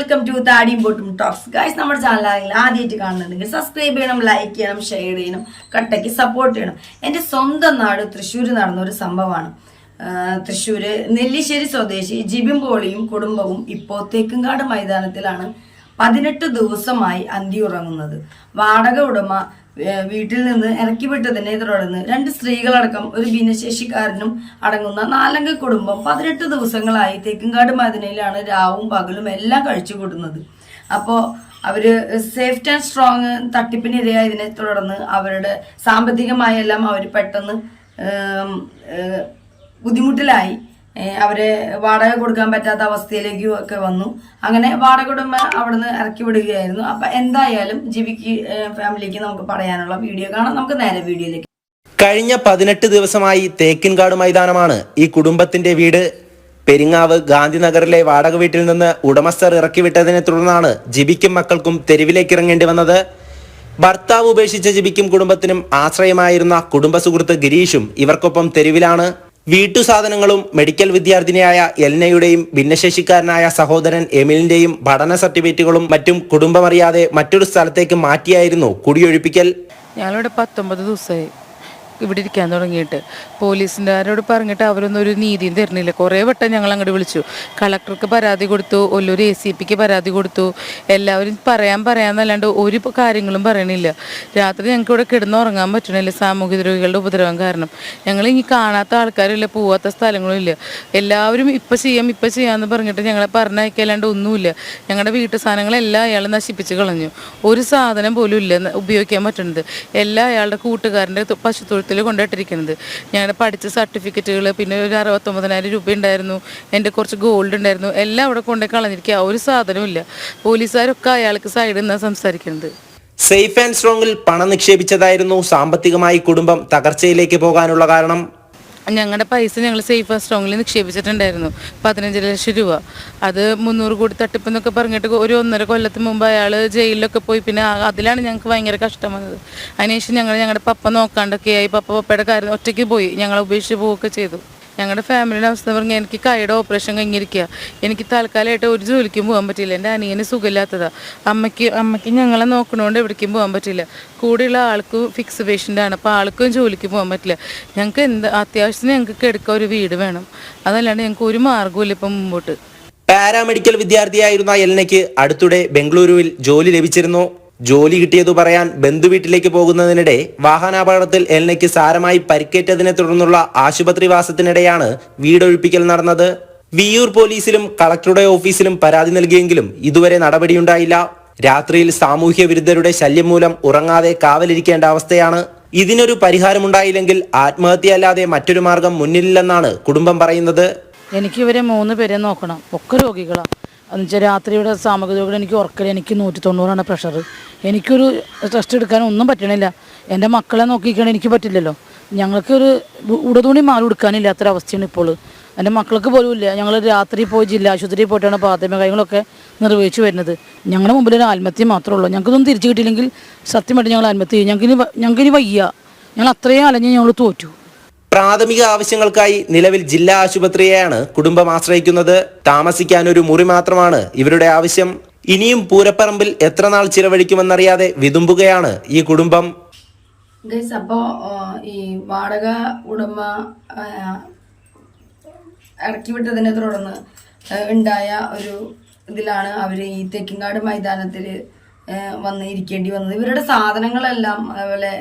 Welcome to താടിയും പൊട്ടും talks guys നമ്മുടെ ചാനലായി ആദ്യമായിട്ട് കാണുന്നുണ്ടെങ്കിൽ സബ്സ്ക്രൈബ് ചെയ്യണം ലൈക്ക് ചെയ്യണം ഷെയർ ചെയ്യണം കട്ടയ്ക്ക് സപ്പോർട്ട് ചെയ്യണം. എന്റെ സ്വന്തം നാട് തൃശ്ശൂർ നടന്ന ഒരു സംഭവമാണ്. തൃശ്ശൂർ നെല്ലിശ്ശേരി സ്വദേശി ജിബിൻ പോളിയും കുടുംബവും ഇപ്പോത്തേക്കും തേക്കുംകാട് മൈതാനത്തിലാണ്. പതിനെട്ട് ദിവസമായി അന്തി ഉറങ്ങുന്നത് വാടക ഉടമ വീട്ടിൽ നിന്ന് ഇറക്കി വിട്ടതിനെ തുടർന്ന് രണ്ട് സ്ത്രീകളടക്കം ഒരു ഭിന്നശേഷിക്കാരനും അടങ്ങുന്ന നാലംഗ കുടുംബം പതിനെട്ട് ദിവസങ്ങളായി തേക്കുംകാട് മദനയിലാണ് രാവും പകലും എല്ലാം കഴിച്ചു കൂട്ടുന്നത് അപ്പോൾ അവർ സേഫ്റ്റ് ആൻഡ് സ്ട്രോങ് തട്ടിപ്പിനിരയായതിനെ തുടർന്ന് അവരുടെ സാമ്പത്തികമായെല്ലാം അവർ പെട്ടെന്ന് ബുദ്ധിമുട്ടിലായി. അവരെ വാടക കൊടുക്കാൻ പറ്റാത്ത അവസ്ഥയിലേക്ക് ഒക്കെ വന്നു. അങ്ങനെ വാടക കുടുംബം അവിടുന്ന് ഇറക്കി വിടുകയായിരുന്നു. അപ്പൊ എന്തായാലും ജിബിക്ക് ഫാമിലിക്ക് നമുക്ക് പറയാനുള്ള വീഡിയോ കാണാം. നമുക്ക് നേരെ വീഡിയോയിലേക്ക്. കഴിഞ്ഞ പതിനെട്ട് ദിവസമായി തേക്കിൻകാട് മൈതാനമാണ് ഈ കുടുംബത്തിന്റെ വീട്. പെരിങ്ങാവ് ഗാന്ധിനഗറിലെ വാടക വീട്ടിൽ നിന്ന് ഉടമസ്ഥർ ഇറക്കിവിട്ടതിനെ തുടർന്നാണ് ജിബിക്കും മക്കൾക്കും തെരുവിലേക്ക് ഇറങ്ങേണ്ടി വന്നത്. ഭർത്താവ് ഉപേക്ഷിച്ച ജിബിക്കും കുടുംബത്തിനും ആശ്രയമായിരുന്ന കുടുംബ സുഹൃത്ത് ഗിരീഷും ഇവർക്കൊപ്പം തെരുവിലാണ്. വീട്ടു സാധനങ്ങളും മെഡിക്കൽ വിദ്യാർത്ഥിനിയായ എൽനയുടെയും ഭിന്നശേഷിക്കാരനായ സഹോദരൻ എമിലിന്റെയും പഠന സർട്ടിഫിക്കറ്റുകളും മറ്റും കുടുംബമറിയാതെ മറ്റൊരു സ്ഥലത്തേക്ക് മാറ്റിയായിരുന്നു കുടിയൊഴിപ്പിക്കൽ. ഞങ്ങളിവിടെ പത്തൊമ്പത് ദിവസമായി. ഇവിടെ ഇരിക്കാൻ തുടങ്ങിയിട്ട്. പോലീസിന്റെവരോട് പറഞ്ഞിട്ട് അവരൊന്നും ഒരു നീതിയും തരുന്നില്ല. കുറേ വട്ടം ഞങ്ങൾ അങ്ങോട്ട് വിളിച്ചു. കളക്ടർക്ക് പരാതി കൊടുത്തു ഒല്ലൊരു എ സി പിക്ക് പരാതി കൊടുത്തു. എല്ലാവരും പറയാൻ പറയാമെന്നല്ലാണ്ട് ഒരു കാര്യങ്ങളും പറയണില്ല. രാത്രി ഞങ്ങൾക്ക് ഇവിടെ കിടന്നുറങ്ങാൻ പറ്റണില്ല സാമൂഹ്യ ദ്രോഹികളുടെ ഉപദ്രവം കാരണം. ഞങ്ങൾ ഇനി കാണാത്ത ആൾക്കാരില്ല പോവാത്ത സ്ഥലങ്ങളും ഇല്ല. എല്ലാവരും ഇപ്പം ചെയ്യാം ഇപ്പം ചെയ്യാമെന്ന് പറഞ്ഞിട്ട് ഞങ്ങളെ പറഞ്ഞയക്കല്ലാണ്ട് ഒന്നുമില്ല. ഞങ്ങളുടെ വീട്ടു സാധനങ്ങളെല്ലാം അയാൾ നശിപ്പിച്ച് കളഞ്ഞു. ഒരു സാധനം പോലും ഇല്ല ഉപയോഗിക്കാൻ പറ്റുന്നത് എല്ലാ അയാളുടെ കൂട്ടുകാരന്റെ തു- പശുത്തൊഴുത്തിൽ കൊണ്ടിട്ടിരിക്കുന്നത് ഞാൻ പഠിച്ച സർട്ടിഫിക്കറ്റുകൾ പിന്നെ ഒരു അറുപത്തൊമ്പതിനായിരം രൂപ ഉണ്ടായിരുന്നു. എന്റെ കുറച്ച് ഗോൾഡ് ഉണ്ടായിരുന്നു. എല്ലാം അവിടെ കൊണ്ടുപോയി കളഞ്ഞിരിക്കുക. ഒരു സാധനവും പോലീസുകാരൊക്കെ അയാൾക്ക് സൈഡിൽ നിന്നാണ് സംസാരിക്കുന്നത്. സേഫ് ആൻഡ് സ്ട്രോങ്ങിൽ പണം നിക്ഷേപിച്ചതായിരുന്നു സാമ്പത്തികമായി കുടുംബം തകർച്ചയിലേക്ക് പോകാനുള്ള കാരണം. ഞങ്ങളുടെ പൈസ ഞങ്ങൾ സേഫ് സ്ട്രോങ്ങിൽ നിക്ഷേപിച്ചിട്ടുണ്ടായിരുന്നു. പതിനഞ്ച് ലക്ഷം രൂപ. അത് മുന്നൂറ് കോടി തട്ടിപ്പെന്നൊക്കെ പറഞ്ഞിട്ട് ഒരു ഒന്നര കൊല്ലത്തിന് മുമ്പ് അയാൾ ജയിലിലൊക്കെ പോയി പിന്നെ അതിലാണ് ഞങ്ങൾക്ക് ഭയങ്കര കഷ്ടം വന്നത്. അതിനുശേഷം ഞങ്ങൾ ഞങ്ങളുടെ പപ്പ നോക്കാണ്ടൊക്കെയായി പപ്പ പപ്പയുടെ കാര്യം ഒറ്റയ്ക്ക് പോയി. ഞങ്ങളെ ഉപേക്ഷിച്ച് പോവുകയൊക്കെ ചെയ്തു. ഞങ്ങളുടെ ഫാമിലിയുടെ അവസ്ഥ പറഞ്ഞാൽ എനിക്ക് കൈയുടെ ഓപ്പറേഷൻ കഴിഞ്ഞിരിക്കുക. എനിക്ക് താൽക്കാലമായിട്ട് ഒരു ജോലിക്കും പോകാൻ പറ്റില്ല എന്റെ അനിയന് സുഖമില്ലാത്തതാ. അമ്മയ്ക്ക് അമ്മയ്ക്ക് ഞങ്ങളെ നോക്കണോണ്ട് എവിടേക്കും പോകാൻ പറ്റില്ല കൂടെയുള്ള ആൾക്ക് ഫിക്സ് പേഷ്യന്റ് ആണ്. അപ്പോൾ ആൾക്കും ജോലിക്ക് പോകാൻ പറ്റില്ല. ഞങ്ങൾക്ക് എന്ത് അത്യാവശ്യത്തിന് ഞങ്ങൾക്ക് എടുക്കാൻ ഒരു വീട് വേണം. അതല്ലാണ്ട് ഞങ്ങൾക്ക് ഒരു മാർഗമില്ല ഇപ്പം മുമ്പോട്ട്. പാരാമെഡിക്കൽ വിദ്യാർത്ഥിയായിരുന്ന എൽനയ്ക്ക് അടുത്തിടെ ബംഗളൂരുവിൽ ജോലി ലഭിച്ചിരുന്നു. ജോലി കിട്ടിയതു പറയാൻ ബന്ധുവീട്ടിലേക്ക് പോകുന്നതിനിടെ വാഹനാപകടത്തിൽ എൽനയ്ക്ക് സാരമായി പരിക്കേറ്റതിനെ തുടർന്നുള്ള ആശുപത്രിവാസത്തിനിടെയാണ് വീടൊഴിപ്പിക്കൽ നടന്നത്. വിയൂർ പോലീസിലും കളക്ടറുടെ ഓഫീസിലും പരാതി നൽകിയെങ്കിലും ഇതുവരെ നടപടിയുണ്ടായില്ല. രാത്രിയിൽ സാമൂഹ്യ വിരുദ്ധരുടെ ശല്യം മൂലം ഉറങ്ങാതെ കാവലിരിക്കേണ്ട അവസ്ഥയാണ്. ഇതിനൊരു പരിഹാരമുണ്ടായില്ലെങ്കിൽ ആത്മഹത്യയല്ലാതെ മറ്റൊരു മാർഗം മുന്നിലില്ലെന്നാണ് കുടുംബം പറയുന്നത്. എനിക്ക് ഇവരെ മൂന്ന് പേരെ നോക്കണം. ഒക്കെ രോഗികളാണ് എന്നുവെച്ചാൽ രാത്രിയുടെ സാമൂഹിക എനിക്ക് ഉറക്കില്ല എനിക്ക് നൂറ്റി തൊണ്ണൂറാണ് പ്രഷർ എനിക്കൊരു ടെസ്റ്റ് എടുക്കാൻ ഒന്നും പറ്റണില്ല. എന്റെ മക്കളെ നോക്കിക്കാൻ എനിക്ക് പറ്റില്ലല്ലോ. ഞങ്ങൾക്കൊരു ഉടതുണി മാറി കൊടുക്കാനില്ലാത്തൊരവസ്ഥയാണ് ഇപ്പോൾ. എന്റെ മക്കൾക്ക് പോലും ഇല്ല. ഞങ്ങൾ രാത്രി പോയി ജില്ലാ ആശുപത്രിയിൽ പോയിട്ടാണ് പ്രാഥമിക കാര്യങ്ങളൊക്കെ നിർവഹിച്ചു വരുന്നത്. ഞങ്ങളുടെ മുമ്പിൽ ഒരു ആത്മഹത്യ മാത്രമേ ഉള്ളൂ. ഞങ്ങൾക്കൊന്നും തിരിച്ചു കിട്ടിയില്ലെങ്കിൽ സത്യമായിട്ട് ഞങ്ങൾ ആത്മഹത്യ ചെയ്യും. ഞങ്ങൾക്കിനി ഞങ്ങൾക്ക് ഞങ്ങൾക്കിനി വയ്യ. ഞങ്ങൾ അത്രയും അലഞ്ഞ് ഞങ്ങൾ തോറ്റു. പ്രാഥമിക ആവശ്യങ്ങൾക്കായി നിലവിൽ ജില്ലാ ആശുപത്രിയെയാണ് കുടുംബം ആശ്രയിക്കുന്നത്. താമസിക്കാൻ ഒരു മുറി മാത്രമാണ് ഇവരുടെ ആവശ്യം. ഇനിയും പൂരപ്പറമ്പിൽ എത്ര നാൾ ചിലവഴിക്കുമെന്നറിയാതെ വിതുമ്പുകയാണ് ഈ കുടുംബം. ഗൈസ് അപ്പോൾ ഈ വാടക ഉടമ ഇറക്കി വിട്ടതിനെ തുടർന്ന് ഉണ്ടായ ഒരു ഇതിലാണ് അവർ ഈ തെക്കിങ്ങാട് മൈതാനത്തിൽ വന്ന് ഇരിക്കേണ്ടി വന്നത്. ഇവരുടെ സാധനങ്ങളെല്ലാം അതേപോലെ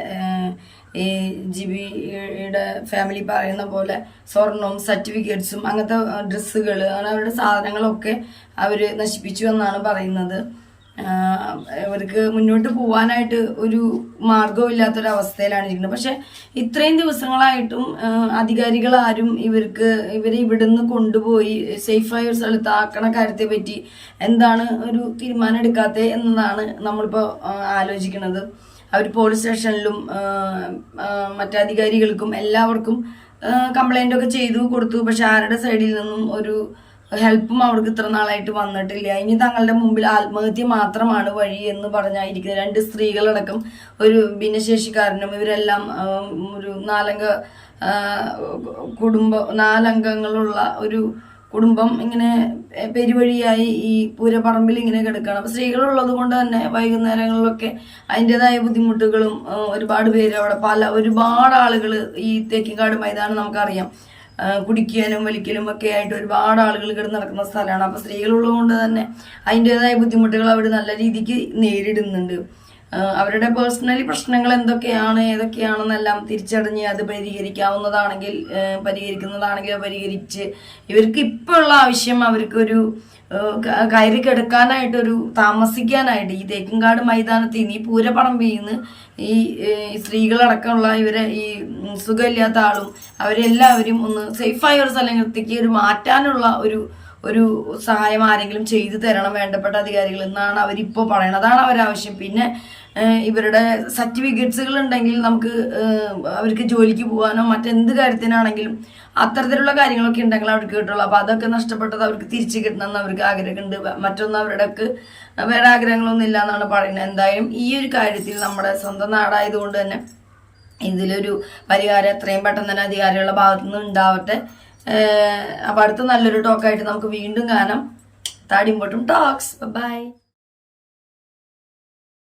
ഈ ജിബിയുടെ ഫാമിലി പറയുന്ന പോലെ സ്വർണവും സർട്ടിഫിക്കറ്റ്സും അങ്ങനത്തെ ഡ്രസ്സുകൾ അങ്ങനെ അവരുടെ സാധനങ്ങളൊക്കെ അവർ നശിപ്പിച്ചു എന്നാണ് പറയുന്നത്. അവർക്ക് മുന്നോട്ട് പോകാനായിട്ട് ഒരു മാർഗവും ഇല്ലാത്തൊരവസ്ഥയിലാണ് ഇരിക്കുന്നത്. പക്ഷെ ഇത്രയും ദിവസങ്ങളായിട്ടും അധികാരികൾ ആരും ഇവർക്ക് ഇവരെ ഇവിടുന്ന് കൊണ്ടുപോയി സേഫായ ഒരു സ്ഥലത്ത് ആക്കണ കാര്യത്തെ പറ്റി എന്താണ് ഒരു തീരുമാനം എടുക്കാത്തത് എന്നതാണ് നമ്മളിപ്പോൾ ആലോചിക്കുന്നത്. അവർ പോലീസ് സ്റ്റേഷനിലും മറ്റധികാരികൾക്കും എല്ലാവർക്കും കംപ്ലൈന്റ് ഒക്കെ ചെയ്തു കൊടുത്തു. പക്ഷെ ആരുടെ സൈഡിൽ നിന്നും ഒരു ഹെൽപ്പും അവർക്ക് ഇത്ര നാളായിട്ട് വന്നിട്ടില്ല. ഇനി തങ്ങളുടെ മുമ്പിൽ ആത്മഹത്യ മാത്രമാണ് വഴി എന്ന് പറഞ്ഞായിരിക്കുന്നത്. രണ്ട് സ്ത്രീകളടക്കം ഒരു ഭിന്നശേഷിക്കാരനും ഇവരെല്ലാം ഒരു നാലംഗ കുടുംബ നാലംഗങ്ങളുള്ള ഒരു കുടുംബം ഇങ്ങനെ പെരുവഴിയായി ഈ പൂരപ്പറമ്പിൽ ഇങ്ങനെ കിടക്കണം. അപ്പോൾ സ്ത്രീകളുള്ളത് കൊണ്ട് തന്നെ വൈകുന്നേരങ്ങളിലൊക്കെ അതിന്റെതായ ബുദ്ധിമുട്ടുകളും ഒരുപാട് പേര് അവിടെ പല ഒരുപാട് ആളുകൾ ഈ തേക്കിൻകാട് മൈതാനം നമുക്കറിയാം. കുടിക്കാനും വലിക്കലും ഒക്കെ ആയിട്ട് ഒരുപാട് ആളുകൾ കിടന്ന് നടക്കുന്ന സ്ഥലമാണ്. അപ്പോൾ സ്ത്രീകളുള്ളത് കൊണ്ട് തന്നെ അതിന്റെതായ ബുദ്ധിമുട്ടുകൾ അവർ നല്ല രീതിക്ക് നേരിടുന്നുണ്ട്. അവരുടെ പേഴ്സണലി പ്രശ്നങ്ങൾ എന്തൊക്കെയാണ് ഏതൊക്കെയാണെന്നെല്ലാം തിരിച്ചറിഞ്ഞ് അത് പരിഹരിക്കാവുന്നതാണെങ്കിൽ പരിഹരിക്കുന്നതാണെങ്കിൽ പരിഹരിച്ച് ഇവർക്ക് ഇപ്പോൾ ഉള്ള ആവശ്യം അവർക്കൊരു കയറി കിടക്കാനായിട്ടൊരു താമസിക്കാനായിട്ട് ഈ തേക്കുംകാട് മൈതാനത്ത് ഇനി പൂരപ്പറമ്പിൽ നിന്ന് ഈ സ്ത്രീകളടക്കമുള്ള ഇവരെ ഈ സുഖമില്ലാത്ത ആളും അവരെല്ലാവരും ഒന്ന് സേഫായ ഒരു സ്ഥലത്തേക്ക് ഒരു മാറ്റാനുള്ള ഒരു ഒരു സഹായം ആരെങ്കിലും ചെയ്തു തരണം വേണ്ടപ്പെട്ട അധികാരികൾ എന്നാണ് അവരിപ്പോൾ പറയണത് അതാണ് അവരാവശ്യം പിന്നെ ഇവരുടെ സർട്ടിഫിക്കറ്റ്സുകൾ ഉണ്ടെങ്കിൽ നമുക്ക് അവർക്ക് ജോലിക്ക് പോകാനോ മറ്റെന്ത് കാര്യത്തിനാണെങ്കിലും അത്തരത്തിലുള്ള കാര്യങ്ങളൊക്കെ ഉണ്ടെങ്കിൽ അവർക്ക് കിട്ടുള്ളൂ. അപ്പോൾ അതൊക്കെ നഷ്ടപ്പെട്ടത് അവർക്ക് തിരിച്ചു കിട്ടണമെന്ന് അവർക്ക് ആഗ്രഹമുണ്ട്. മറ്റൊന്നും അവരുടെക്ക് വേറെ ആഗ്രഹങ്ങളൊന്നും ഇല്ല എന്നാണ് പറയുന്നത്. എന്തായാലും ഈ ഒരു കാര്യത്തിൽ നമ്മുടെ സ്വന്തം നാടായതുകൊണ്ട് തന്നെ ഇതിലൊരു പരിഹാരം എത്രയും പെട്ടെന്ന് തന്നെ അധികാരികളുടെ ഭാഗത്തുനിന്ന് ഉണ്ടാവട്ടെ. ഏഹ് അപ്പൊ അടുത്ത നല്ലൊരു ടോക്കായിട്ട് നമുക്ക് വീണ്ടും കാണാം. താടിമ്പോട്ടും ടോക്സ് ബൈ